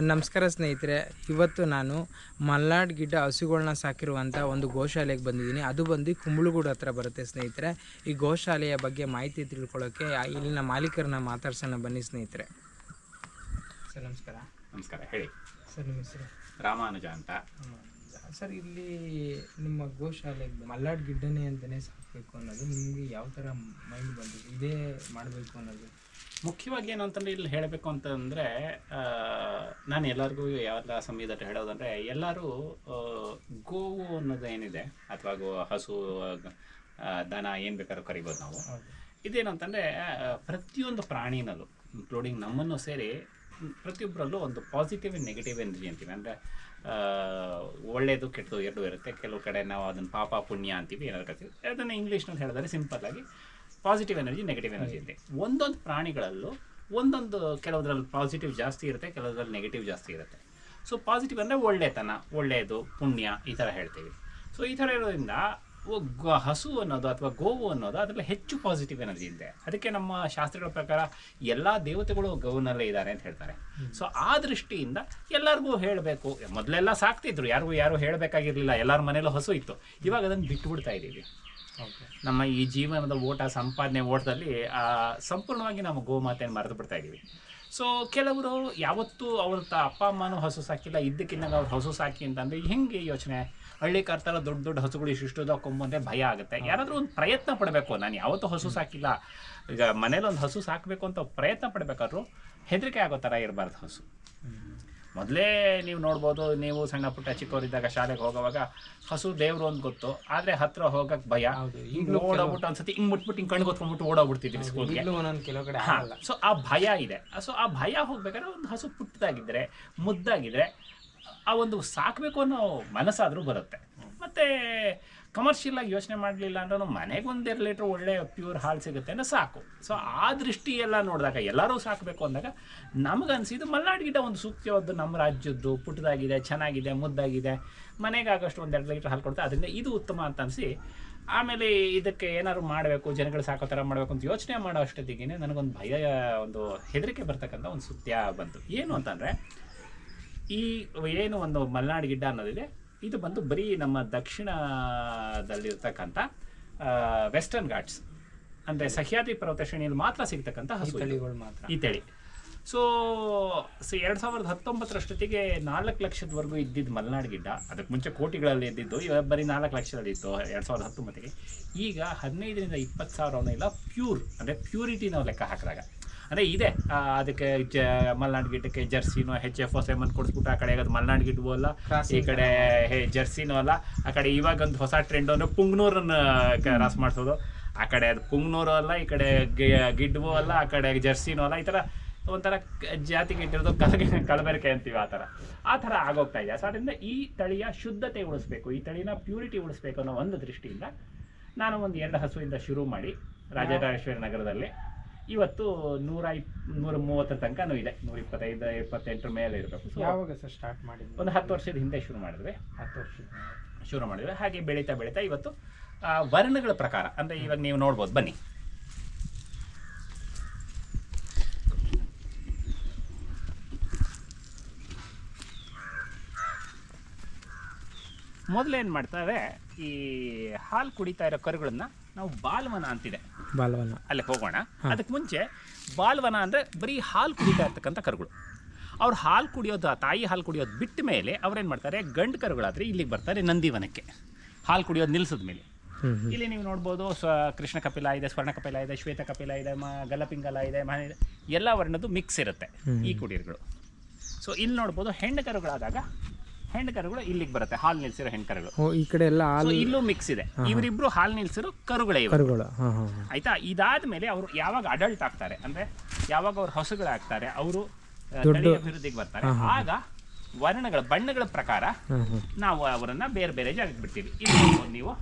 ನಮಸ್ಕಾರ ಸ್ನೇಹಿತರೆ ಇವತ್ತು ನಾನು ಮಲ್ನಾಡ್ ಗಿಡ್ಡ ಹಸುಗಳನ್ನ ಸಾಕಿರುವಂಥ ಒಂದು ಗೋಶಾಲೆಗೆ ಬಂದಿದ್ದೀನಿ. ಅದು ಬಂದು ಕುಂಬಳಗೂಡು ಹತ್ರ ಬರುತ್ತೆ ಸ್ನೇಹಿತರೆ. ಈ ಗೋಶಾಲೆಯ ಬಗ್ಗೆ ಮಾಹಿತಿ ತಿಳ್ಕೊಳ್ಳೋಕ್ಕೆ ಇಲ್ಲಿನ ಮಾಲೀಕರನ್ನ ಮಾತಾಡ್ಸೋಣ ಬನ್ನಿ ಸ್ನೇಹಿತರೆ. ಸರ್ ನಮಸ್ಕಾರ. ನಮಸ್ಕಾರ ಹೇಳಿ. ಸರ್ ನಿಮ್ಮ ಹೆಸರು? ರಾಮಾನುಜ ಅಂತ. ಸರ್ ಇಲ್ಲಿ ನಿಮ್ಮ ಗೋಶಾಲೆ ಮಲ್ನಾಡ್ ಗಿಡ್ಡನೇ ಅಂತಲೇ ಸಾಕಬೇಕು ಅನ್ನೋದು ನಿಮಗೆ ಯಾವ ಥರ ಮೈಂಡ್ ಬಂದಿದೆ? ಇದೇ ಮಾಡಬೇಕು ಅನ್ನೋದು. ಮುಖ್ಯವಾಗಿ ಏನಂತಂದ್ರೆ ಇಲ್ಲಿ ಹೇಳಬೇಕು ಅಂತಂದರೆ ನಾನು ಎಲ್ಲರಿಗೂ ಯಾವೆಲ್ಲ ಸಮಯದಲ್ಲಿ ಹೇಳೋದಂದರೆ, ಎಲ್ಲರೂ ಗೋವು ಅನ್ನೋದು ಏನಿದೆ, ಅಥವಾ ಗೋ, ಹಸು ದನ ಏನು ಬೇಕಾದ್ರೂ ಕರಿಬೋದು ನಾವು. ಇದೇನಂತಂದರೆ ಪ್ರತಿಯೊಂದು ಪ್ರಾಣಿನಲ್ಲೂ ಇನ್ಕ್ಲೂಡಿಂಗ್ ನಮ್ಮನ್ನು ಸೇರಿ ಪ್ರತಿಯೊಬ್ಬರಲ್ಲೂ ಒಂದು ಪಾಸಿಟಿವ್ ಆ್ಯಂಡ್ ನೆಗೆಟಿವ್ ಎನರ್ಜಿ ಅಂತೀವಿ. ಅಂದರೆ ಒಳ್ಳೆಯದು ಕೆಟ್ಟದು ಎರಡು ಇರುತ್ತೆ. ಕೆಲವು ಕಡೆ ನಾವು ಅದನ್ನು ಪಾಪ, ಪುಣ್ಯ ಅಂತೀವಿ, ಏನಾದ್ರು ಕರಿತೀವಿ. ಅದನ್ನು ಇಂಗ್ಲೀಷ್ನಲ್ಲಿ ಹೇಳಿದ್ರೆ ಸಿಂಪಲ್ ಆಗಿ ಪಾಸಿಟಿವ್ ಎನರ್ಜಿ ನೆಗೆಟಿವ್ ಎನರ್ಜಿ ಇದೆ ಒಂದೊಂದು ಪ್ರಾಣಿಗಳಲ್ಲೂ ಒಂದೊಂದು ಕೆಲವುದ್ರಲ್ಲಿ ಪಾಸಿಟಿವ್ ಜಾಸ್ತಿ ಇರುತ್ತೆ ಕೆಲವರಲ್ಲಿ ನೆಗೆಟಿವ್ ಜಾಸ್ತಿ ಇರುತ್ತೆ. ಸೊ ಪಾಸಿಟಿವ್ ಅಂದರೆ ಒಳ್ಳೆತನ ಒಳ್ಳೆಯದು ಪುಣ್ಯ ಈ ಥರ ಹೇಳ್ತೀವಿ. ಸೊ ಈ ಥರ ಇರೋದ್ರಿಂದ ಹಸು ಅನ್ನೋದು ಅಥವಾ ಗೋವು ಅನ್ನೋದು ಅದರಲ್ಲಿ ಹೆಚ್ಚು ಪಾಸಿಟಿವ್ ಎನರ್ಜಿ ಇದೆ ಅದಕ್ಕೆ ನಮ್ಮ ಶಾಸ್ತ್ರಗಳ ಪ್ರಕಾರ ಎಲ್ಲ ದೇವತೆಗಳು ಗೋವಿನಲ್ಲೇ ಇದ್ದಾರೆ ಅಂತ ಹೇಳ್ತಾರೆ. ಸೊ ಆ ದೃಷ್ಟಿಯಿಂದ ಎಲ್ಲರಿಗೂ ಹೇಳಬೇಕು. ಮೊದಲೆಲ್ಲ ಸಾಕ್ತಿದ್ರು. ಯಾರಿಗೂ ಯಾರು ಹೇಳಬೇಕಾಗಿರಲಿಲ್ಲ. ಎಲ್ಲರ ಮನೇಲೂ ಹಸು ಇತ್ತು. ಇವಾಗ ಅದನ್ನು ಬಿಟ್ಟುಬಿಡ್ತಾ ಇದ್ದೀವಿ. ನಮ್ಮ ಈ ಜೀವನದ ಓಟ, ಸಂಪಾದನೆ ಓಟದಲ್ಲಿ ಸಂಪೂರ್ಣವಾಗಿ ನಾವು ಗೋಮಾತೆಯನ್ನು ಮರೆತು ಬಿಡ್ತಾ ಇದ್ದೀವಿ. ಸೊ ಕೆಲವರು ಯಾವತ್ತೂ ಅವ್ರ ಅಪ್ಪ ಅಮ್ಮನೂ ಹಸು ಸಾಕಿಲ್ಲ, ಇದ್ದಕ್ಕಿಂತ ಅವ್ರು ಹಸು ಸಾಕಿ ಅಂತಂದರೆ ಹೆಂಗೆ ಯೋಚನೆ? ಹಳ್ಳಿ ಕರ್ತಾರ ದೊಡ್ಡ ದೊಡ್ಡ ಹಸುಗಳು ಇಷ್ಟು ಕೊಂಬಂದ್ರೆ ಭಯ ಆಗುತ್ತೆ. ಯಾರಾದರೂ ಒಂದು ಪ್ರಯತ್ನ ಪಡಬೇಕು, ನಾನು ಯಾವತ್ತೂ ಹಸು ಸಾಕಿಲ್ಲ. ಈಗ ಮನೇಲಿ ಒಂದು ಹಸು ಸಾಕಬೇಕು ಅಂತ ಪ್ರಯತ್ನ ಪಡಬೇಕಾದ್ರೂ ಹೆದರಿಕೆ ಆಗೋ ಥರ ಇರಬಾರ್ದು ಹಸು. ಮೊದಲೇ ನೀವು ನೋಡ್ಬೋದು ನೀವು ಸಣ್ಣ ಪುಟ್ಟ ಚಿಕ್ಕವರಿದ್ದಾಗ ಶಾಲೆಗೆ ಹೋಗುವಾಗ ಹಸು ದೇವ್ರು ಅಂತ ಗೊತ್ತು. ಆದರೆ ಹತ್ರ ಹೋಗಕ್ಕೆ ಭಯ. ಓಡೋಗ್ಬಿಟ್ಟು ಒಂದ್ಸತಿ ಹಿಂಗೆ ಮುಟ್ಬಿಟ್ಟು ಹಿಂಗೆ ಕಣ್ಣು ಗೊತ್ಕೊಂಡ್ಬಿಟ್ಟು ಓಡೋಗ್ಬಿಡ್ತಿದ್ವಿ ಸ್ಕೂಲ್ಗೆ ಕೆಲವು ಕಡೆ ಸೊ ಆ ಭಯ ಇದೆ. ಸೊ ಆ ಭಯ ಹೋಗ್ಬೇಕಾದ್ರೆ ಒಂದು ಹಸು ಪುಟ್ಟದಾಗಿದ್ದರೆ ಮುದ್ದಾಗಿದ್ದರೆ ಆ ಒಂದು ಸಾಕಬೇಕು ಅನ್ನೋ ಮನಸ್ಸಾದರೂ ಬರುತ್ತೆ. ಮತ್ತೆ ಕಮರ್ಷಿಯಲ್ ಆಗಿ ಯೋಚನೆ ಮಾಡಲಿಲ್ಲ ಅಂದ್ರೆ ಮನೆಗೆ ಒಂದೆರಡು ಲೀಟ್ರ್ ಒಳ್ಳೆ ಪ್ಯೂರ್ ಹಾಲು ಸಿಗುತ್ತೆ ಅಂದ್ರೆ ಸಾಕು. ಸೊ ಆ ದೃಷ್ಟಿ ಎಲ್ಲ ನೋಡಿದಾಗ ಎಲ್ಲರೂ ಸಾಕಬೇಕು ಅಂದಾಗ ನಮಗನ್ಸಿದ್ದು ಮಲ್ನಾಡ್ ಗಿಡ ಒಂದು ಸೂಕ್ತವಾದ್ದು ನಮ್ಮ ರಾಜ್ಯದ್ದು ಪುಟ್ಟದಾಗಿದೆ ಚೆನ್ನಾಗಿದೆ, ಮುದ್ದಾಗಿದೆ. ಮನೆಗೆ ಆಗೋಷ್ಟು ಎರಡು ಲೀಟ್ರ್ ಹಾಲು ಕೊಡ್ತಾರೆ ಅದರಿಂದ ಇದು ಉತ್ತಮ ಅಂತ ಅನಿಸಿ ಆಮೇಲೆ ಇದಕ್ಕೆ ಏನಾದ್ರು ಮಾಡಬೇಕು, ಜನಗಳು ಸಾಕೋ ಥರ ಮಾಡಬೇಕು ಅಂತ ಯೋಚನೆ ಮಾಡೋ ಅಷ್ಟೊತ್ತಿಗೆ ನನಗೊಂದು ಭಯ, ಒಂದು ಹೆದರಿಕೆ ಬರ್ತಕ್ಕಂಥ ಒಂದು ಸುತ್ಯ ಬಂತು. ಏನು ಅಂತಂದರೆ ಈ ಏನು ಒಂದು ಮಲೆನಾಡು ಗಿಡ್ಡ ಅನ್ನೋದಿದೆ ಇದು ಬಂದು ಬರೀ ನಮ್ಮ ದಕ್ಷಿಣದಲ್ಲಿರ್ತಕ್ಕಂಥ ವೆಸ್ಟರ್ನ್ ಘಾಟ್ಸ್ ಅಂದರೆ ಸಹ್ಯಾದ್ರಿ ಪರ್ವತ ಶ್ರೇಣಿಯಲ್ಲಿ ಮಾತ್ರ ಸಿಗ್ತಕ್ಕಂಥ ಹಸು ತಳಿಗಳು ಮಾತ್ರ. ಈ ತಳಿ. ಸೊ ಎರಡು ಸಾವಿರದ ಹತ್ತೊಂಬತ್ತರಷ್ಟೊತ್ತಿಗೆ ನಾಲ್ಕು ಲಕ್ಷದವರೆಗೂ ಇದ್ದಿದ್ದು ಮಲೆನಾಡು ಗಿಡ್ಡ ಅದಕ್ಕೆ ಮುಂಚೆ ಕೋಟಿಗಳಲ್ಲಿ ಇದ್ದಿದ್ದು ಇವಾಗ ಬರೀ ನಾಲ್ಕು ಲಕ್ಷದಲ್ಲಿ ಇತ್ತು ಎರಡು ಸಾವಿರದ ಹತ್ತೊಂಬತ್ತಿಗೆ. ಈಗ ಹದಿನೈದರಿಂದ ಇಪ್ಪತ್ತು ಸಾವಿರ ಇಲ್ಲ ಪ್ಯೂರ್ ಅಂದರೆ ಪ್ಯೂರಿಟಿ ನಾವು ಲೆಕ್ಕ ಹಾಕಿದಾಗ. ಅಂದರೆ ಇದೆ. ಅದಕ್ಕೆ ಮಲ್ನಾಡ್ ಗಿಟ್ಟಕ್ಕೆ ಜರ್ಸಿನೋ ಹೆಚ್ ಎಫ್ ಎಂ ಅನ್ನು ಕೊಡಿಸ್ಬಿಟ್ಟು ಆ ಕಡೆ ಅದು ಮಲ್ನಾಡ್ ಗಿಡ್ಡವೂ ಅಲ್ಲ ಈ ಕಡೆ ಹೇ ಜರ್ಸಿನೂ ಅಲ್ಲ. ಆ ಕಡೆ ಇವಾಗ ಒಂದು ಹೊಸ ಟ್ರೆಂಡ್ ಅಂದರೆ ಪುಂಗ್ನೂರನ್ನು ರಾಸ್ ಮಾಡಿಸೋದು. ಆ ಕಡೆ ಅದು ಪುಂಗ್ನೂರು ಅಲ್ಲ ಈ ಕಡೆ ಗಿ- ಗಿಡ್ಡವೂ ಅಲ್ಲ ಆ ಕಡೆ ಜರ್ಸಿನೂ ಅಲ್ಲ ಈ ಥರ ಒಂಥರ ಜಾತಿಗೆ ಇಟ್ಟಿರೋದು ಕಲಗೆ ಕಲಬೆರಕೆ ಅಂತೀವಿ ಆ ಥರ ಆ ಥರ ಆಗೋಗ್ತಾ ಇದೆ. ಸೊ ಅದರಿಂದ ಈ ತಳಿಯ ಶುದ್ಧತೆ ಉಳಿಸ್ಬೇಕು ಈ ತಳಿನ ಪ್ಯೂರಿಟಿ ಉಳಿಸ್ಬೇಕು ಅನ್ನೋ ಒಂದು ದೃಷ್ಟಿಯಿಂದ ನಾನು ಒಂದು ಎರಡು ಹಸುವಿಂದ ಶುರು ಮಾಡಿ ರಾಜರಾಜೇಶ್ವರಿ ನಗರದಲ್ಲಿ. ಇವತ್ತು ನೂರ ಇಪ್ ನೂರ ಮೂವತ್ತರ ತನಕನೂ ಇದೆ. ನೂರ ಇಪ್ಪತ್ತೈದು ಇಪ್ಪತ್ತೆಂಟರ ಮೇಲೆ ಇರಬೇಕು. ಸೊ ಯಾವಾಗ ಸರ್ ಸ್ಟಾರ್ಟ್ ಮಾಡಿದ್ವಿ ಒಂದು ಹತ್ತು ವರ್ಷದ ಹಿಂದೆ ಶುರು ಮಾಡಿದ್ವಿ. ಹತ್ತು ವರ್ಷ ಶುರು ಮಾಡಿದ್ವಿ. ಹಾಗೆ ಬೆಳೀತಾ ಬೆಳೀತಾ ಇವತ್ತು ಆ, ವರ್ಣಗಳ ಪ್ರಕಾರ ಅಂದರೆ ಇವಾಗ ನೀವು ನೋಡ್ಬೋದು. ಬನ್ನಿ. ಮೊದಲೇನು ಮಾಡ್ತಾರೆ ಈ ಹಾಲು ಕುಡಿತಾ ಇರೋ ಕರುಗಳನ್ನ ನಾವು ಬಾಲ್ವನ ಅಂತಿದೆ. ಬಾಲವನ. ಅಲ್ಲಿ ಹೋಗೋಣ. ಅದಕ್ಕೆ ಮುಂಚೆ ಬಾಲ್ವನ ಅಂದರೆ ಬರೀ ಹಾಲು ಕುಡಿತಾ ಇರ್ತಕ್ಕಂಥ ಕರುಗಳು. ಅವ್ರು ಹಾಲು ಕುಡಿಯೋದು ಆ ತಾಯಿ ಹಾಲು ಕುಡಿಯೋದು ಬಿಟ್ಟ ಮೇಲೆ ಅವ್ರೇನು ಮಾಡ್ತಾರೆ ಗಂಡು ಕರುಗಳಾದರೆ ಇಲ್ಲಿಗೆ ಬರ್ತಾರೆ ನಂದಿವನಕ್ಕೆ. ಹಾಲು ಕುಡಿಯೋದು ನಿಲ್ಲಿಸಿದ ಮೇಲೆ. ಇಲ್ಲಿ ನೀವು ನೋಡ್ಬೋದು ಸ್ವ ಕೃಷ್ಣ ಕಪಿಲ ಇದೆ ಸ್ವರ್ಣ ಕಪಿಲ ಇದೆ ಶ್ವೇತ ಕಪಿಲ ಇದೆ ಮ ಗಲಪಿಂಗಲ ಇದೆ ಮ ಎಲ್ಲ ವರ್ಣದ್ದು ಮಿಕ್ಸ್ ಇರುತ್ತೆ ಈ ಕುಡಿಯರ್ಗಳು ಸೊ ಇಲ್ಲಿ ನೋಡ್ಬೋದು ಹೆಣ್ಣು ಕರುಗಳಾದಾಗ ಹೆಣ್ಣು ಕರುಗಳು ಇಲ್ಲಿಗೆ ಬರುತ್ತೆ ಹಾಲು ನಿಲ್ಸಿರೋ ಹೆಣ್ ಕರುಗಳು ಓ ಈ ಕಡೆ ಎಲ್ಲ ಸೊ ಇಲ್ಲೂ ಮಿಕ್ಸ್ ಇದೆ. ಇವರಿಬ್ರು ಹಾಲು ನಿಲ್ಸಿರೋ ಕರುಗಳೇ ಇವರು. ಕರುಗಳು ಹಾಂ ಹಾಂ ಹಾಂ. ಆಯ್ತಾ? ಇದಾದ್ಮೇಲೆ ಅವರು ಯಾವಾಗ ಅಡಲ್ಟ್ ಆಗ್ತಾರೆ ಅಂದ್ರೆ ಯಾವಾಗ ಅವ್ರು ಹಸುಗಳಾಗ್ತಾರೆ ಅವರು ಅಭಿವೃದ್ಧಿಗೆ ಬರ್ತಾರೆ ಆಗ ವರ್ಣಗಳ ಬಣ್ಣಗಳ ಪ್ರಕಾರ ಹಾಂ ಹಾಂ. ನಾವು ಅವರನ್ನ ಬೇರೆ ಬೇರೆ ಜಾಗಕ್ಕೆ ಬಿಡ್ತೀವಿ. ಇಲ್ಲಿ ನೋಡ್ಬೋದು ನೀವು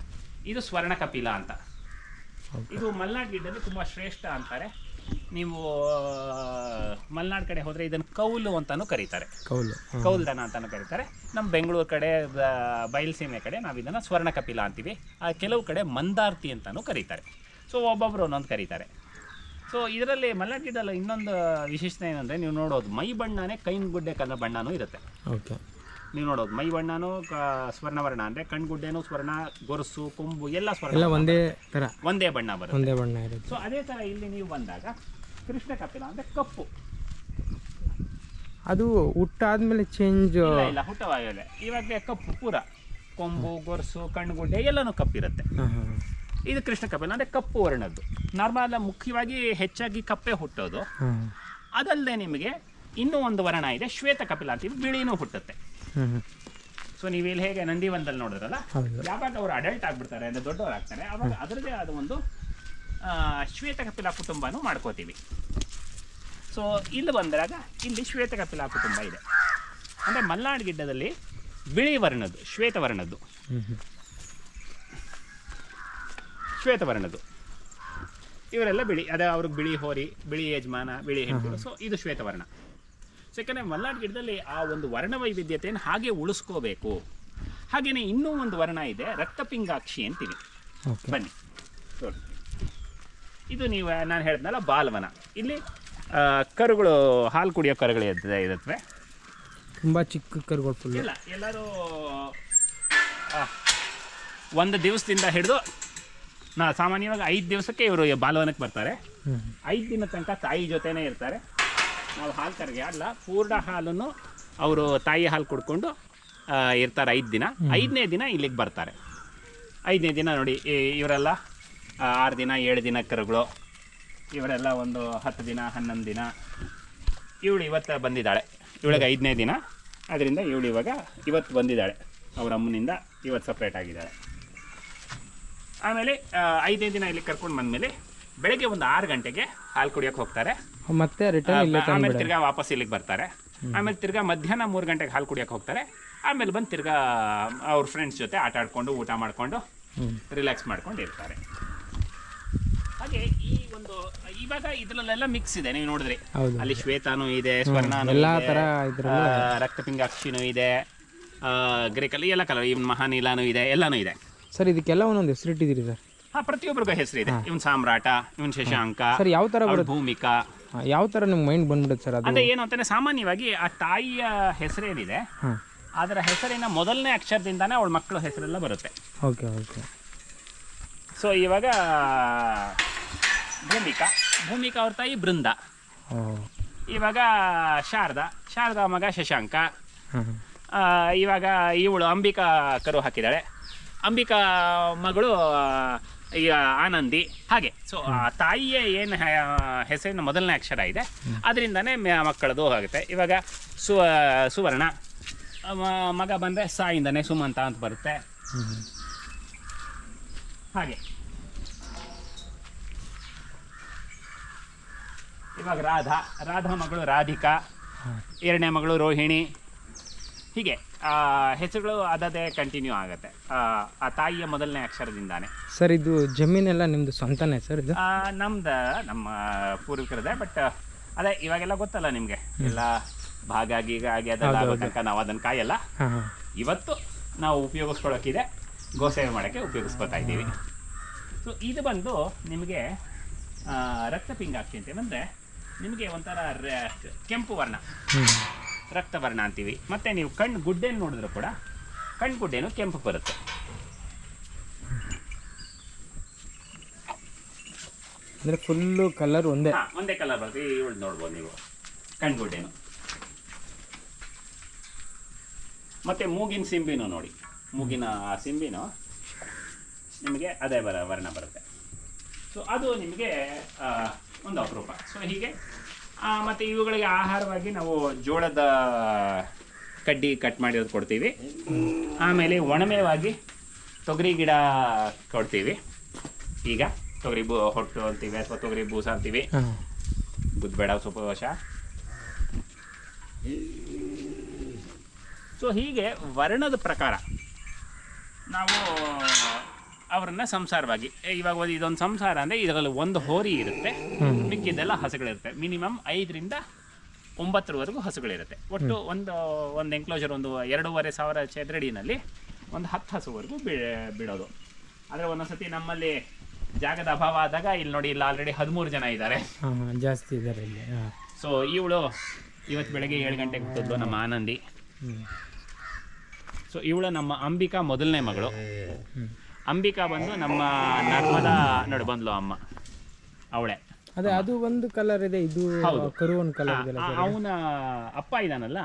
ಇದು ಸ್ವರ್ಣ ಕಪಿಲ ಅಂತ ಇದು ಮಲ್ನಾಡ್ ಗಿಡ್ಡಲ್ಲಿ ತುಂಬಾ ಶ್ರೇಷ್ಠ ಅಂತಾರೆ. ನೀವು ಮಲೆನಾಡು ಕಡೆ ಹೋದ್ರೆ ಇದನ್ನು ಕೌಲು ಅಂತಾನು ಕರೀತಾರೆ. ಕೌಲು ಕೌಲ್ ದನ ಅಂತಾನು ಕರೀತಾರೆ. ನಮ್ಮ ಬೆಂಗಳೂರು ಕಡೆ ಬಯಲುಸೀಮೆ ಕಡೆ ನಾವು ಇದನ್ನು ಸ್ವರ್ಣ ಕಪಿಲ ಅಂತೀವಿ. ಆ ಕೆಲವು ಕಡೆ ಮಂದಾರ್ತಿ ಅಂತಾನು ಕರೀತಾರೆ. ಸೊ ಒಬ್ಬೊಬ್ರು ಒಂದೊಂದು ಕರೀತಾರೆ. ಸೊ ಇದರಲ್ಲಿ ಮಲೆನಾಡು ಗಿಡ್ಡಲ್ಲಿ ಇನ್ನೊಂದು ವಿಶೇಷತೆ ಏನಂದರೆ ನೀವು ನೋಡೋದು ಮೈ ಬಣ್ಣನೇ ಕೈನ್ ಗುಡ್ಡೆ ಕಲರ್ ಬಣ್ಣನೂ ಇರುತ್ತೆ. ಓಕೆ. ನೀವು ನೋಡೋದು. ಮೈ ಬಣ್ಣನೂ ಸ್ವರ್ಣ ಸ್ವರ್ಣವರ್ಣ ಅಂದರೆ ಕಣ್ಗುಡ್ಡೆನೂ ಸ್ವರ್ಣ ಗೊರಸು ಕೊಂಬು ಎಲ್ಲ ಸ್ವರ್ಣ ಎಲ್ಲ ಒಂದೇ ಥರ. ಒಂದೇ ಬಣ್ಣ ಬರುತ್ತೆ. ಒಂದೇ ಬಣ್ಣ ಇರುತ್ತೆ. ಸೊ ಅದೇ ಥರ ಇಲ್ಲಿ ನೀವು ಬಂದಾಗ ಕೃಷ್ಣ ಕಪಿಲ ಅಂದ್ರೆ ಕಪ್ಪು. ಅದು ಹುಟ್ಟಾದ್ಮೇಲೆ ಚೇಂಜ್ ಇಲ್ಲ ಇಲ್ಲ ಹುಟ್ಟವಾಗಲೇ. ಇವಾಗ ಕಪ್ಪು ಪೂರ. ಕೊಂಬು ಗೊರಸು ಕಣ್ಗುಡ್ಡೆ ಎಲ್ಲನೂ ಕಪ್ಪಿರುತ್ತೆ. ಇದು ಕೃಷ್ಣ ಕಪಿಲ ಅಂದರೆ ಕಪ್ಪು ವರ್ಣದ್ದು. ನಾರ್ಮಲ್ ಮುಖ್ಯವಾಗಿ ಹೆಚ್ಚಾಗಿ ಕಪ್ಪೆ ಹುಟ್ಟೋದು. ಅದಲ್ಲದೆ ನಿಮಗೆ ಇನ್ನೂ ಒಂದು ವರ್ಣ ಇದೆ ಶ್ವೇತ ಕಪಿಲ ಅಂತೀವಿ ಬಿಳಿನೂ ಹುಟ್ಟುತ್ತೆ. ಸೊ ನೀವು ಇಲ್ಲಿ ಹೇಗೆ ನಂದಿವನದಲ್ಲಿ ನೋಡಿದ್ರಲ್ಲ ಯಾವಾಗ ಅವರು ಅಡಲ್ಟ್ ಆಗ್ಬಿಡ್ತಾರೆ ಅಂದ್ರೆ ದೊಡ್ಡವರು ಆಗ್ತಾರೆ ಅವಾಗ ಅದರದೇ ಆದ ಒಂದು ಆ, ಶ್ವೇತ ಕಪಿಲ ಕುಟುಂಬನೂ ಮಾಡ್ಕೋತೀವಿ. ಸೊ ಇಲ್ಲಿ ಬಂದಾಗ ಇಲ್ಲಿ ಶ್ವೇತ ಕಪಿಲ ಕುಟುಂಬ ಇದೆ. ಅಂದ್ರೆ ಮಲ್ನಾಡ್ ಗಿಡ್ಡದಲ್ಲಿ ಬಿಳಿ ವರ್ಣದ್ದು ಶ್ವೇತ ವರ್ಣದ್ದು ಶ್ವೇತ ವರ್ಣದ್ದು ಇವರೆಲ್ಲ ಬಿಳಿ ಅದೇ ಅವ್ರಿಗೆ ಬಿಳಿ ಹೋರಿ ಬಿಳಿ ಯಜಮಾನ ಬಿಳಿ ಹೆಣ್ಣು ಸೊ ಇದು ಶ್ವೇತವರ್ಣ. ಸೊ ಯಾಕಂದರೆ ಮಲ್ನಾಡ್ ಗಿಡದಲ್ಲಿ ಆ ಒಂದು ವರ್ಣ ವೈವಿಧ್ಯತೆಯನ್ನು ಹಾಗೆ ಉಳಿಸ್ಕೋಬೇಕು. ಹಾಗೆಯೇ ಇನ್ನೂ ಒಂದು ವರ್ಣ ಇದೆ ರಕ್ತಪಿಂಗಾಕ್ಷಿ ಅಂತೀವಿ. ಓಕೆ. ಬನ್ನಿ. ಇದು ನೀವು ನಾನು ಹೇಳಿದ್ನಲ್ಲ ಬಾಲವನ. ಇಲ್ಲಿ ಕರುಗಳು ಹಾಲು ಕುಡಿಯೋ ಕರುಗಳು ಇರುತ್ತವೆ ತುಂಬ ಚಿಕ್ಕ ಕರುಗಳು ಫುಲ್ ಇಲ್ಲ ಎಲ್ಲರೂ ಒಂದು ದಿವಸದಿಂದ ಹಿಡಿದು ನಾ ಸಾಮಾನ್ಯವಾಗಿ ಐದು ದಿವಸಕ್ಕೆ ಇವರು ಬಾಲವನಕ್ಕೆ ಬರ್ತಾರೆ. ಐದು ದಿನ ತನಕ ತಾಯಿ ಜೊತೆನೇ ಇರ್ತಾರೆ. ನಾವು ಹಾಲು ಕರೆಗೆ ಅಲ್ಲ ಪೂರ್ಣ ಹಾಲನ್ನು ಅವರು ತಾಯಿ ಹಾಲು ಕುಡ್ಕೊಂಡು ಇರ್ತಾರೆ ಐದು ದಿನ. ಐದನೇ ದಿನ ಇಲ್ಲಿಗೆ ಬರ್ತಾರೆ. ಐದನೇ ದಿನ ನೋಡಿ ಇವರೆಲ್ಲ ಆರು ದಿನ ಏಳು ದಿನ ಕರುಗಳು ಇವರೆಲ್ಲ ಒಂದು ಹತ್ತು ದಿನ ಹನ್ನೊಂದು ದಿನ ಇವಳು ಇವತ್ತು ಬಂದಿದ್ದಾಳೆ. ಇವಳಿಗೆ ಐದನೇ ದಿನ. ಅದರಿಂದ ಇವಳು ಇವಾಗ ಇವತ್ತು ಬಂದಿದ್ದಾಳೆ. ಅವ್ರ ಅಮ್ಮನಿಂದ ಇವತ್ತು ಸಪ್ರೇಟ್ ಆಗಿದ್ದಾಳೆ. ಆಮೇಲೆ ಐದನೇ ದಿನ ಇಲ್ಲಿ ಕರ್ಕೊಂಡು ಬಂದಮೇಲೆ ಬೆಳಗ್ಗೆ ಒಂದು ಆರು ಗಂಟೆಗೆ ಹಾಲು ಕುಡಿಯೋಕೆ ಹೋಗ್ತಾರೆ. ಮತ್ತೆ ರಿಟರ್ನ್ ಇಲ್ಲೇ ಆಮೇಲೆ ತಿರ್ಗಾ ವಾಪಸ್ ಇಲ್ಲಿಗೆ ಬರ್ತಾರೆ. ಆಮೇಲೆ ತಿರ್ಗಾ ಮಧ್ಯಾಹ್ನ ಮೂರು ಗಂಟೆಗೆ ಹಾಲು ಕುಡಿಯೋಕೆ ಹೋಗ್ತಾರೆ. ಆಮೇಲೆ ಬಂದು ತಿರ್ಗಾ ಅವ್ರ ಫ್ರೆಂಡ್ಸ್ ಜೊತೆ ಆಟ ಆಡ್ಕೊಂಡು ಊಟ ಮಾಡ್ಕೊಂಡು ರಿಲ್ಯಾಕ್ಸ್ ಮಾಡ್ಕೊಂಡು ಇರ್ತಾರೆ. ಹಾಗೆ ಈ ಒಂದು ಇವಾಗ ಇದ್ರಲ್ಲೆಲ್ಲ ಮಿಕ್ಸ್ ಇದೆ ನೀವು ನೋಡಿದ್ರಿ. ಅಲ್ಲಿ ಶ್ವೇತಾನು ಇದೆ ಸ್ವರ್ಣಾನು ರಕ್ತ ರಕ್ತಪಿಂಗಾಕ್ಷಿನೂ ಇದೆ ಗ್ರೇ ಎಲ್ಲ ಕಲರ್ ಇವನ್ ಮಹಾನೀಲಾನು ಇದೆ ಎಲ್ಲಾನು ಇದೆ. ಸರ್ ಇದಕ್ಕೆಲ್ಲ ಒಂದೊಂದು ಹೆಸರಿಟ್ಟಿದ್ದೀರಿ ಸರ್. ಹಾ ಪ್ರತಿಯೊಬ್ಬರಿಗೂ ಹೆಸರಿದೆ. ಇವನ್ ಸಾಮ್ರಾಟ ಇವನ್ ಶಶಾಂಕ ಸರ್ ಯಾವ ತರ ಅವ್ಳ್ ಬರುತ್ತೆ? ಭೂಮಿಕಾ. ಯಾವ ತರ ನಿಮ್ ಮೈಂಡ್ ಬಂದ್ಬಿಡುತ್ತೆ ಸರ್ ಅದು? ಅಂದ್ರೆ ಏನು ಅಂತಾನೆ ಸಾಮಾನ್ಯವಾಗಿ ಆ ತಾಯಿಯ ಹೆಸರೇನಿದೆ ಹಾಂ. ಅದರ ಹೆಸರಿನ ಮೊದಲನೇ ಅಕ್ಷರದಿಂದಾನೇ ಅವಳ ಮಕ್ಕಳ ಹೆಸರೆಲ್ಲ ಬರುತ್ತೆ. Okay okay. ಸೊ ಇವಾಗ ಭೂಮಿಕಾ. ಭೂಮಿಕಾ ಅವ್ರ ತಾಯಿ ಬೃಂದ. ಓ. ಇವಾಗ ಶಾರದಾ. ಶಾರದಾ ಮಗ ಶಶಾಂಕ. ಹಾಂ. ಆ, ಇವಾಗ ಇವಳು ಅಂಬಿಕಾ ಕರು ಹಾಕಿದ್ದಾಳೆ ಅಂಬಿಕಾ ಮಗಳು ಆ, ಈ ಆನಂದಿ ಹಾಗೆ. ಸೊ ಆ ತಾಯಿಯ ಏನು ಹೆಸರಿನ ಮೊದಲನೇ ಅಕ್ಷರ ಇದೆ. ಅದರಿಂದನೇ ಮಕ್ಕಳದು ಹೋಗುತ್ತೆ. ಇವಾಗ ಸು ಸುವರ್ಣ. ಮಗ ಬಂದರೆ ಸಾಯಿಂದನೇ ಸುಮಂತ ಅಂತ ಬರುತ್ತೆ. ಹಾಗೆ. ಇವಾಗ ರಾಧಾ. ರಾಧಾ ಮಗಳು ರಾಧಿಕಾ. ಎರಡನೇ ಮಗಳು ರೋಹಿಣಿ. ಹೀಗೆ ಆ, ಹೆಸರುಗಳು ಅದೇ ಕಂಟಿನ್ಯೂ ಆಗುತ್ತೆ. ಆ, ತಾಯಿಯ ಮೊದಲನೇ ಅಕ್ಷರದಿಂದಾನೆ. ಸರ್ ಇದು ಜಮೀನೆಲ್ಲ ನಿಮ್ಮದು ಸ್ವಂತನೇ ಸರ್ ಇದು? ನಮ್ದ ನಮ್ದು ನಮ್ಮ ಪೂರ್ವಿಕರದೇ ಬಟ್ ಅದೇ ಇವಾಗೆಲ್ಲ ಗೊತ್ತಲ್ಲ ನಿಮಗೆ. ಎಲ್ಲ ಭಾಗ ಗೀಗ ಆಗಿ ಅದೆಲ್ಲ ತನಕ ನಾವು ಅದನ್ನು ಕಾಯಲ್ಲ ಇವತ್ತು ನಾವು ಉಪಯೋಗಿಸ್ಕೊಳ್ಳೋಕ್ಕಿದೆ ಗೋಸೇವೆ ಮಾಡಕ್ಕೆ ಉಪಯೋಗಿಸ್ಕೊತಾ ಇದ್ದೀವಿ. ಸೊ ಇದು ಬಂದು ನಿಮಗೆ ರಕ್ತ ರಕ್ತಪಿಂಗಾಕ್ಷಿ ಅಂತ ಅಂದರೆ ನಿಮಗೆ ಒಂಥರ ಕೆಂಪು ವರ್ಣ. ರಕ್ತವರ್ಣ ಅಂತೀವಿ. ಮತ್ತೆ ನೀವು ಕಣ್ಣು ಗುಡ್ಡೆನ ನೋಡಿದ್ರು ಕೂಡ ಕಣ್ಣು ಗುಡ್ಡೆನು ಕೆಂಪು ಬರುತ್ತೆ. ಅಂದರೆ ಫುಲ್ಲು ಕಲರ್ ಒಂದೇ. ಒಂದೇ ಕಲರ್ ಬರುತ್ತೆ. ಇವಳು ನೋಡ್ಬೋದು ನೀವು. ಕಣ್ಗುಡ್ಡೆನು ಮತ್ತೆ ಮೂಗಿನ ಸಿಂಬಿನೂ ನೋಡಿ. ಮೂಗಿನ ಆ ಸಿಂಬಿನು ನಿಮಗೆ ಅದೇ ಬರ ವರ್ಣ ಬರುತ್ತೆ. ಸೊ ಅದು ನಿಮಗೆ ಒಂದು ಅಪರೂಪ. ಸೊ ಹೀಗೆ ಮತ್ತೆ ಇವುಗಳಿಗೆ ಆಹಾರವಾಗಿ ನಾವು ಜೋಳದ ಕಡ್ಡಿ ಕಟ್ ಮಾಡಿರೋದು ಕೊಡ್ತೀವಿ. ಆಮೇಲೆ ಒಣಮೇವಾಗಿ ತೊಗರಿ ಗಿಡ ಕೊಡ್ತೀವಿ. ಈಗ ತೊಗರಿ ಬೂ ಹೊಟ್ಟು ಅಂತೀವಿ ಅಥವಾ ತೊಗರಿ ಬೂಸ ಅಂತೀವಿ. ಬುದ್ಬೇಡ ಸ್ವಲ್ಪ ವಶ. ಸೊ ಹೀಗೆ ವರ್ಣದ ಪ್ರಕಾರ ನಾವು ಅವರನ್ನ ಸಂಸಾರವಾಗಿ. ಇವಾಗ ಇದೊಂದು ಸಂಸಾರ ಅಂದರೆ ಇದರಲ್ಲಿ ಒಂದು ಹೋರಿ ಇರುತ್ತೆ. ಮಿಕ್ಕಿದೆಲ್ಲ ಮಿಕ್ಕಿದ್ದೆಲ್ಲ ಹಸುಗಳಿರುತ್ತೆ. ಮಿನಿಮಮ್ ಐದರಿಂದ ಒಂಬತ್ತರವರೆಗೂ ಹಸುಗಳಿರುತ್ತೆ. ಒಟ್ಟು ಒಂದು ಒಂದು ಎಂಕ್ಲೋಜರ್ ಒಂದು ಎರಡೂವರೆ ಸಾವಿರ ಚದರಡಿನಲ್ಲಿ ಒಂದು ಹತ್ತು ಹಸುವರೆಗೂ ಬಿ ಬಿಡೋದು. ಆದರೆ ಒಂದೊಂದ್ಸತಿ ನಮ್ಮಲ್ಲಿ ಜಾಗದ ಅಭಾವ ಆದಾಗ ಇಲ್ಲಿ ನೋಡಿ ಇಲ್ಲಿ ಆಲ್ರೆಡಿ ಹದಿಮೂರು ಜನ ಇದ್ದಾರೆ. ಜಾಸ್ತಿ ಇದ್ದಾರೆ ಇಲ್ಲಿ. ಸೊ ಇವಳು ಇವತ್ತು ಬೆಳಗ್ಗೆ ಏಳು ಗಂಟೆಗೆ ಹುಟ್ಟಿದ್ಲು ನಮ್ಮ ಆನಂದಿ. ಸೊ ಇವಳು ನಮ್ಮ ಅಂಬಿಕಾ ಮೊದಲನೇ ಮಗಳು. ಅಂಬಿಕಾ ಬಂದು ನಮ್ಮ ನರ್ಮದಾ ನೋಡಿ ಬಂದ್ಲು ಅಮ್ಮ ಅವಳೆ. ಅದೇ ಅದು ಒಂದು ಕಲರ್ ಇದೆ ಇದು ಕರುವನ್ ಕರು ಒಂದು ಕಲರ್ ಇದೆ ಅವನ ಅಪ್ಪ ಇದಾನಲ್ಲ?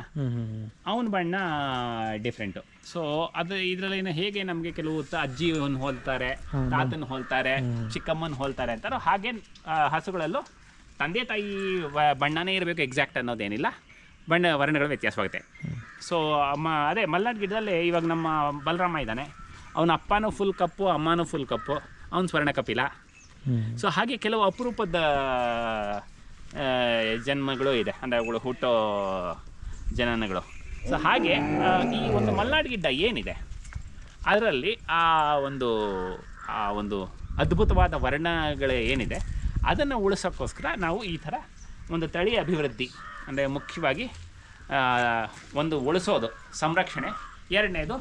ಅವನ ಬಣ್ಣ ಡಿಫ್ರೆಂಟು ಸೊ ಅದು ಇದರಲ್ಲಿ ಹೇಗೆ ನಮಗೆ ಕೆಲವು ಅಜ್ಜಿ ಅಜ್ಜಿಯನ್ನು ಹೋಲ್ತಾರೆ ತಾತನ್ ಹೋಲ್ತಾರೆ ಚಿಕ್ಕಮ್ಮನ ಹೋಲ್ತಾರೆ ಅಂತಾರೋ ಹಾಗೆ ಹಸುಗಳಲ್ಲೂ ತಂದೆ ತಾಯಿ ಬಣ್ಣನೇ ಇರಬೇಕು ಎಕ್ಸಾಕ್ಟ್ ಅನ್ನೋದೇನಿಲ್ಲ. ಬಣ್ಣ ವರ್ಣಗಳು ವ್ಯತ್ಯಾಸವಾಗುತ್ತೆ. ಸೊ ಅಮ್ಮ ಅದೇ ಮಲ್ನಾಡ್ ಗಿಡದಲ್ಲಿ ಇವಾಗ ನಮ್ಮ ಬಲರಾಮ ಇದ್ದಾನೆ. ಅವನ ಅಪ್ಪನೂ ಫುಲ್ ಕಪ್ಪು ಅಮ್ಮನೂ ಫುಲ್ ಕಪ್ಪು. ಅವನು ಸ್ವರ್ಣ ಕಪಿಲ. ಸೊ ಹಾಗೆ ಕೆಲವು ಅಪರೂಪದ ಜನ್ಮಗಳು ಇದೆ. ಅಂದರೆ ಅವುಗಳು ಹುಟ್ಟೋ ಜನನಗಳು. ಸೊ ಹಾಗೆ ಈ ಒಂದು ಮಲ್ನಾಡು ಗಿಡ್ಡ ಏನಿದೆ? ಅದರಲ್ಲಿ ಆ ಒಂದು ಆ ಒಂದು ಅದ್ಭುತವಾದ ವರ್ಣಗಳು ಏನಿದೆ? ಅದನ್ನು ಉಳಿಸೋಕ್ಕೋಸ್ಕರ ನಾವು ಈ ಥರ ಒಂದು ತಳಿ ಅಭಿವೃದ್ಧಿ ಅಂದರೆ ಮುಖ್ಯವಾಗಿ ಒಂದು ಉಳಿಸೋದು ಸಂರಕ್ಷಣೆ. ಎರಡನೇದು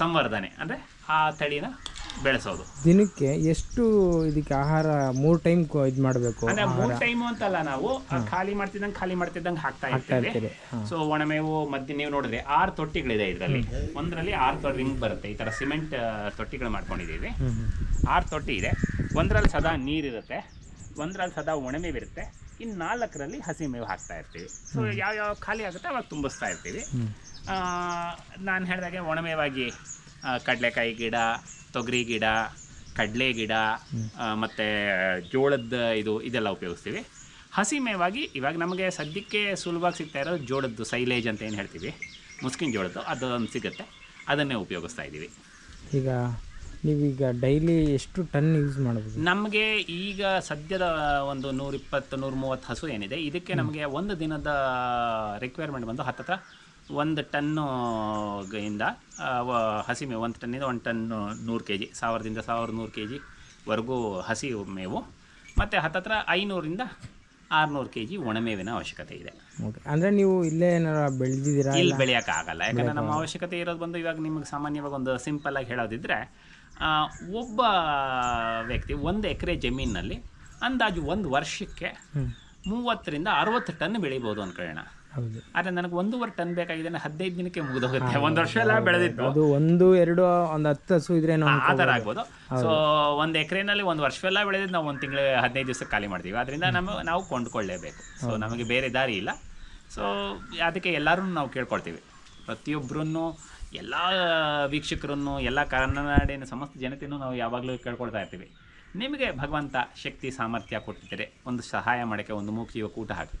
ಸಂವರ್ಧನೆ ಅಂದರೆ ಆ ತಳಿನ ಬೆಳೆಸೋದು. ದಿನಕ್ಕೆ ಎಷ್ಟು ಇದಕ್ಕೆ ಆಹಾರ ಮೂರು ಟೈಮ್ ಇದು ಮಾಡಬೇಕು ಅಂದ್ರೆ ಮೂರು ಟೈಮ್ ಅಂತಲ್ಲ ನಾವು ಖಾಲಿ ಮಾಡ್ತಿದ್ದಂಗೆ ಖಾಲಿ ಮಾಡ್ತಿದ್ದಂಗೆ ಹಾಕ್ತಾ ಇರ್ತೀವಿ. ಸೊ ಒಣಮೇವು ಮಧ್ಯೆ ನೀವು ನೋಡಿದ್ರೆ ಆರು ತೊಟ್ಟಿಗಳಿದೆ ಇದರಲ್ಲಿ. ಒಂದರಲ್ಲಿ ಆರು ತೊಟ್ಟಿ ರಿಂಗ್ ಬರುತ್ತೆ. ಈ ತರ ಸಿಮೆಂಟ್ ತೊಟ್ಟಿಗಳು ಮಾಡ್ಕೊಂಡಿದ್ದೀವಿ. ಆರು ತೊಟ್ಟಿ ಇದೆ. ಒಂದರಲ್ಲಿ ಸದಾ ನೀರಿರುತ್ತೆ. ಒಂದರಲ್ಲಿ ಸದಾ ಒಣಮೇವಿರುತ್ತೆ ಇನ್ನು ನಾಲ್ಕರಲ್ಲಿ ಹಸಿ ಮೇವು ಹಾಕ್ತಾ ಇರ್ತೀವಿ. ಸೊ ಯಾವ ಯಾವ ಖಾಲಿ ಆಗುತ್ತೆ ಅವಾಗ ತುಂಬಿಸ್ತಾ ಇರ್ತೀವಿ. ನಾನು ಹೇಳಿದಾಗೆ ಒಣಮೇವಾಗಿ ಕಡಲೆಕಾಯಿ ಗಿಡ ತೊಗರಿ ಗಿಡ ಕಡಲೆ ಗಿಡ ಮತ್ತೆ ಜೋಳದ ಇದು ಇದೆಲ್ಲ ಉಪಯೋಗಿಸ್ತೀವಿ. ಹಸಿ ಮೇವಾಗಿ ಇವಾಗ ನಮಗೆ ಸದ್ಯಕ್ಕೆ ಸುಲಭವಾಗಿ ಸಿಗ್ತಾ ಇರೋದು ಜೋಳದ್ದು ಸೈಲೇಜ್ ಅಂತ ಏನು ಹೇಳ್ತೀವಿ? ಮುಸ್ಕಿನ ಜೋಳದ್ದು ಅದೊಂದು ಸಿಗುತ್ತೆ. ಅದನ್ನೇ ಉಪಯೋಗಿಸ್ತಾ ಇದ್ದೀವಿ. ಈಗ ನೀವೀಗ ಡೈಲಿ ಎಷ್ಟು ಟನ್ ಯೂಸ್ ಮಾಡಬಹುದು ನಮಗೆ ಈಗ ಸದ್ಯದ ಒಂದು ನೂರಿಪ್ಪತ್ತು ನೂರ ಮೂವತ್ತು ಹಸು ಏನಿದೆ ಇದಕ್ಕೆ ನಮಗೆ ಒಂದು ದಿನದ ರಿಕ್ವೈರ್ಮೆಂಟ್ ಬಂದು ಹತ್ತತ್ರ ಒಂದು ಟನ್ನು ಇಂದ ಹಸಿ ಮೇವು ಒಂದು ಟನ್ನಿಂದ ಒಂದು ಟನ್ನು ನೂರು ಕೆ ಜಿ ಸಾವಿರದಿಂದ ಸಾವಿರದ ನೂರು ಕೆ ಜಿವರೆಗೂ ಹಸಿ ಮೇವು. ಮತ್ತು ಹತ್ತತ್ರ ಐನೂರಿಂದ ಆರುನೂರು ಕೆ ಜಿ ಒಣಮೇವಿನ ಅವಶ್ಯಕತೆ ಇದೆ. ಓಕೆ ಅಂದರೆ ನೀವು ಇಲ್ಲೇ ಏನಾರ ಬೆಳೆದಿದ್ದೀರಾ? ಇಲ್ಲಿ ಬೆಳೆಯೋಕ್ಕಾಗಲ್ಲ ಯಾಕಂದರೆ ನಮ್ಮ ಅವಶ್ಯಕತೆ ಇರೋದು ಬಂದು ಇವಾಗ ನಿಮಗೆ ಸಾಮಾನ್ಯವಾಗಿ ಒಂದು ಸಿಂಪಲ್ ಆಗಿ ಹೇಳೋದಿದ್ರೆ ಒಬ್ಬ ವ್ಯಕ್ತಿ ಒಂದು ಎಕರೆ ಜಮೀನಿನಲ್ಲಿ ಅಂದಾಜು ಒಂದು ವರ್ಷಕ್ಕೆ ಮೂವತ್ತರಿಂದ ಅರವತ್ತು ಟನ್ ಬೆಳಿಬೋದು ಅನ್ಕೊಳ್ಳೋಣ. ಆದ್ರೆ ನನಗೆ ಒಂದೂವರೆ ಟನ್ ಬೇಕಾಗಿದೆ ಹದಿನೈದು ದಿನಕ್ಕೆ ಮುಗಿದೋಗುತ್ತೆ. ಒಂದು ವರ್ಷ ಎಲ್ಲ ಬೆಳೆದಿತ್ತು ಅದು ಒಂದು ಎರಡು ಒಂದು ಹತ್ತು ಹಸು ಇದ್ರೆ ಆ ಥರ ಆಗ್ಬೋದು. ಸೊ ಒಂದು ಎಕರೆನಲ್ಲಿ ಒಂದು ವರ್ಷವೆಲ್ಲ ಬೆಳೆದಿದ್ದು ನಾವು ಒಂದು ತಿಂಗಳು ಹದಿನೈದು ದಿವಸಕ್ಕೆ ಖಾಲಿ ಮಾಡ್ತೀವಿ. ಅದರಿಂದ ನಮ್ಮ ನಾವು ಕೊಂಡ್ಕೊಳ್ಳೇಬೇಕು. ಸೊ ನಮಗೆ ಬೇರೆ ದಾರಿ ಇಲ್ಲ. ಸೊ ಅದಕ್ಕೆ ಎಲ್ಲರೂ ನಾವು ಕೇಳ್ಕೊಳ್ತೀವಿ. ಪ್ರತಿಯೊಬ್ಬರನ್ನು ಎಲ್ಲ ವೀಕ್ಷಕರನ್ನು ಎಲ್ಲ ಕನ್ನಡಿನ ಸಮಸ್ತ ಜನತೆಯನ್ನು ನಾವು ಯಾವಾಗಲೂ ಕೇಳ್ಕೊಳ್ತಾ ಇರ್ತೀವಿ. ನಿಮಗೆ ಭಗವಂತ ಶಕ್ತಿ ಸಾಮರ್ಥ್ಯ ಕೊಟ್ಟಿದ್ದರೆ ಒಂದು ಸಹಾಯ ಮಾಡೋಕ್ಕೆ ಒಂದು ಮೂಕ್ ಕೂಟ ಊಟ ಹಾಕಿ.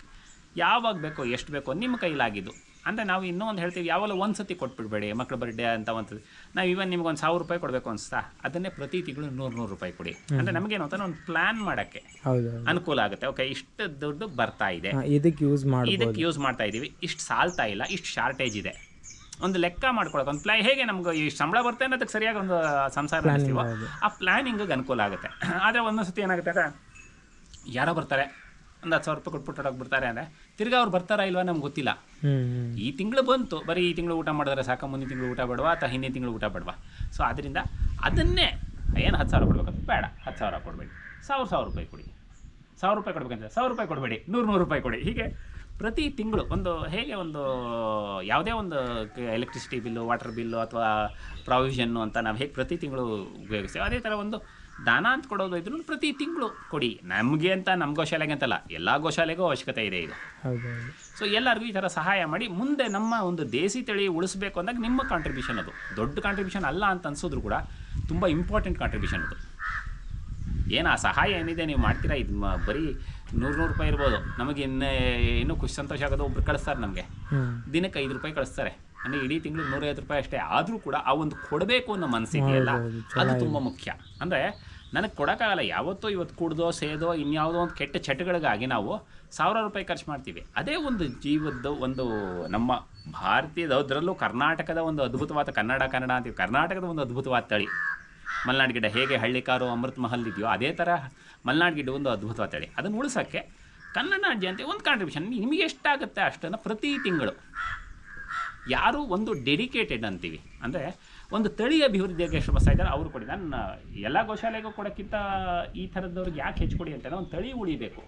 ಯಾವಾಗ ಬೇಕೋ ಎಷ್ಟು ಬೇಕೋ ನಿಮ್ಮ ಕೈಲಾಗಿದ್ದು. ಅಂದರೆ ನಾವು ಇನ್ನೂ ಒಂದು ಹೇಳ್ತೀವಿ ಯಾವಾಗಲೂ ಒಂದು ಸತಿ ಕೊಟ್ಬಿಡ್ಬೇಡಿ ಮಕ್ಳ ಬರ್ಡೇ ಅಂತ ಒಂದು ನಾವು ಇವನ್ ನಿಮ್ಗೆ ಒಂದು ಸಾವಿರ ರೂಪಾಯಿ ಕೊಡಬೇಕು ಅನಿಸ್ತಾ ಅದನ್ನೇ ಪ್ರತಿ ತಿಂಗಳು ನೂರು ನೂರು ರೂಪಾಯಿ ಕೊಡಿ. ಅಂದರೆ ನಮಗೇನು ಅಂತ ಒಂದು ಪ್ಲಾನ್ ಮಾಡೋಕ್ಕೆ ಅನುಕೂಲ ಆಗುತ್ತೆ. ಓಕೆ ಇಷ್ಟು ದುಡ್ಡು ಬರ್ತಾ ಇದೆ. ಇದಕ್ಕೆ ಯೂಸ್ ಮಾಡಿ ಇದಕ್ಕೆ ಯೂಸ್ ಮಾಡ್ತಾ ಇದ್ದೀವಿ ಇಷ್ಟು ಸಾಲ್ತಾ ಇಲ್ಲ ಇಷ್ಟು ಶಾರ್ಟೇಜ್ ಇದೆ. ಒಂದು ಲೆಕ್ಕ ಮಾಡ್ಕೊಳಕ್ಕೆ ಒಂದು ಪ್ಲಾನ್ ಹೇಗೆ ನಮ್ಗೆ ಈ ಸಂಬಳ ಬರುತ್ತೆ ಅನ್ನೋದಕ್ಕೆ ಸರಿಯಾಗಿ ಒಂದು ಸಂಸಾರ ನಡೆಸ್ತೀವೋ. ಆ ಪ್ಲಾನಿಂಗ್ ಅನುಕೂಲ ಆಗುತ್ತೆ. ಆದರೆ ಒಂದೊಂದು ಸತಿ ಏನಾಗುತ್ತೆ ಅಂದರೆ ಯಾರೋ ಬರ್ತಾರೆ ಒಂದು ಹತ್ತು ಸಾವಿರ ರೂಪಾಯಿ ಕೊಟ್ಬಿಟ್ಟು ಹೊರಗೆ ಬಿಡ್ತಾರೆ ಅಂದರೆ ತಿರ್ಗಾ ಅವ್ರು ಬರ್ತಾರಾ ಇಲ್ವಾ ನಮ್ಗೆ ಗೊತ್ತಿಲ್ಲ. ಈ ತಿಂಗಳು ಬಂತು. ಬರೀ ಈ ತಿಂಗಳು ಊಟ ಮಾಡಿದ್ರೆ ಸಾಕ ಮುಂದಿನ ತಿಂಗಳು ಊಟ ಬೇಡವಾ ಅಥವಾ ಹಿಂದಿನ ತಿಂಗಳು ಊಟ ಬೇಡವಾ? ಸೊ ಅದರಿಂದ ಅದನ್ನೇ ಏನು ಹತ್ತು ಸಾವಿರ ಕೊಡ್ಬೇಕು ಬೇಡ. ಹತ್ತು ಸಾವಿರ ಕೊಡಬೇಡಿ. ಸಾವಿರ ಸಾವಿರ ರೂಪಾಯಿ ಕೊಡಿ. ಸಾವಿರ ರೂಪಾಯಿ ಕೊಡ್ಬೇಕಂತ ಸಾವಿರ ರೂಪಾಯಿ ಕೊಡಬೇಡಿ. ನೂರು ನೂರು ರೂಪಾಯಿ ಕೊಡಿ. ಹೀಗೆ ಪ್ರತಿ ತಿಂಗಳು ಒಂದು ಹೇಗೆ ಒಂದು ಯಾವುದೇ ಒಂದು ಎಲೆಕ್ಟ್ರಿಸಿಟಿ ಬಿಲ್ಲು ವಾಟರ್ ಬಿಲ್ಲು ಅಥವಾ ಪ್ರಾವಿಷನ್ನು ಅಂತ ನಾವು ಹೇಗೆ ಪ್ರತಿ ತಿಂಗಳು ಉಪಯೋಗಿಸ್ತೇವೆ ಅದೇ ಥರ ಒಂದು ದಾನ ಅಂತ ಕೊಡೋದು ಇದ್ರೂ ಪ್ರತಿ ತಿಂಗಳು ಕೊಡಿ. ನಮಗೆ ಅಂತ ನಮ್ಮ ಗೋಶಾಲೆಗೆ ಅಂತಲ್ಲ ಎಲ್ಲ ಗೋಶಾಲೆಗೂ ಅವಶ್ಯಕತೆ ಇದೆ ಇದು. ಸೊ ಎಲ್ಲರಿಗೂ ಈ ಥರ ಸಹಾಯ ಮಾಡಿ ಮುಂದೆ ನಮ್ಮ ಒಂದು ದೇಸಿ ತಳಿ ಉಳಿಸ್ಬೇಕು ಅಂದಾಗ ನಿಮ್ಮ ಕಾಂಟ್ರಿಬ್ಯೂಷನ್ ಅದು. ದೊಡ್ಡ ಕಾಂಟ್ರಿಬ್ಯೂಷನ್ ಅಲ್ಲ ಅಂತ ಅನ್ಸಿದ್ರು ಕೂಡ ತುಂಬ ಇಂಪಾರ್ಟೆಂಟ್ ಕಾಂಟ್ರಿಬ್ಯೂಷನ್ ಅದು. ಏನು ಆ ಸಹಾಯ ಏನಿದೆ ನೀವು ಮಾಡ್ತೀರಾ? ಇದು ಬರೀ ನೂರು ನೂರು ರೂಪಾಯಿ ಇರ್ಬೋದು. ನಮಗೆ ಇನ್ನೇ ಇನ್ನೂ ಖುಷಿ ಸಂತೋಷ ಆಗೋದು ಒಬ್ರು ಕಳಿಸ್ತಾರೆ ನಮಗೆ. ದಿನಕ್ಕೆ ಐದು ರೂಪಾಯಿ ಕಳಿಸ್ತಾರೆ. ಅಂದರೆ ಇಡೀ ತಿಂಗಳು ನೂರೈವತ್ತು ರೂಪಾಯಿ ಅಷ್ಟೇ. ಆದರೂ ಕೂಡ ಆ ಒಂದು ಕೊಡಬೇಕು ಅನ್ನೋ ಮನಸ್ಸಿದೆಯಲ್ಲ ಅಲ್ಲ ಅದು ತುಂಬ ಮುಖ್ಯ. ಅಂದರೆ ನನಗೆ ಕೊಡೋಕ್ಕಾಗಲ್ಲ ಯಾವತ್ತೋ ಇವತ್ತು ಕುಡ್ದೋ ಸೇದೋ ಇನ್ಯಾವುದೋ ಒಂದು ಕೆಟ್ಟ ಚಟಗಳಿಗಾಗಿ ನಾವು ಸಾವಿರ ರೂಪಾಯಿ ಖರ್ಚು ಮಾಡ್ತೀವಿ. ಅದೇ ಒಂದು ಜೀವದ ಒಂದು ನಮ್ಮ ಭಾರತೀಯದ ಅದರಲ್ಲೂ ಕರ್ನಾಟಕದ ಒಂದು ಅದ್ಭುತವಾದ ಕನ್ನಡ ಕನ್ನಡ ಅಂತೀವಿ. ಕರ್ನಾಟಕದ ಒಂದು ಅದ್ಭುತವಾದ ತಳಿ. ಮಲ್ನಾಡ್ ಗಿಡ ಹೇಗೆ ಹಳ್ಳಿಕಾರು ಅಮೃತ ಮಹಲ್ ಇದೆಯೋ ಅದೇ ಥರ ಮಲ್ನಾಡ್ ಗಿಡ ಒಂದು ಅದ್ಭುತವಾದ ತಳಿ. ಅದನ್ನು ಉಳಿಸೋಕ್ಕೆ ಕನ್ನಡ ಜಯಂತಿ ಒಂದು ಕಾಂಟ್ರಿಬ್ಯೂಷನ್ ನಿಮಗೆ ಎಷ್ಟಾಗುತ್ತೆ ಅಷ್ಟನ್ನು ಪ್ರತಿ ತಿಂಗಳು. ಯಾರು ಒಂದು ಡೆಡಿಕೇಟೆಡ್ ಅಂತೀವಿ. ಅಂದರೆ ಒಂದು ತಳಿ ಎಷ್ಟು ಶ್ರಮಿಸ್ತಾ ಇದ್ದಾರೆ ಅವರು ಕೊಡಿ. ನಾನು ಎಲ್ಲ ಗೋಶಾಲೆಗೂ ಕೊಡೋಕ್ಕಿಂತ ಈ ಥರದವ್ರಿಗೆ ಯಾಕೆ ಹೆಚ್ಚು ಕೊಡಿ ಅಂತ ಒಂದು ತಳಿ ಉಳಿಬೇಕು.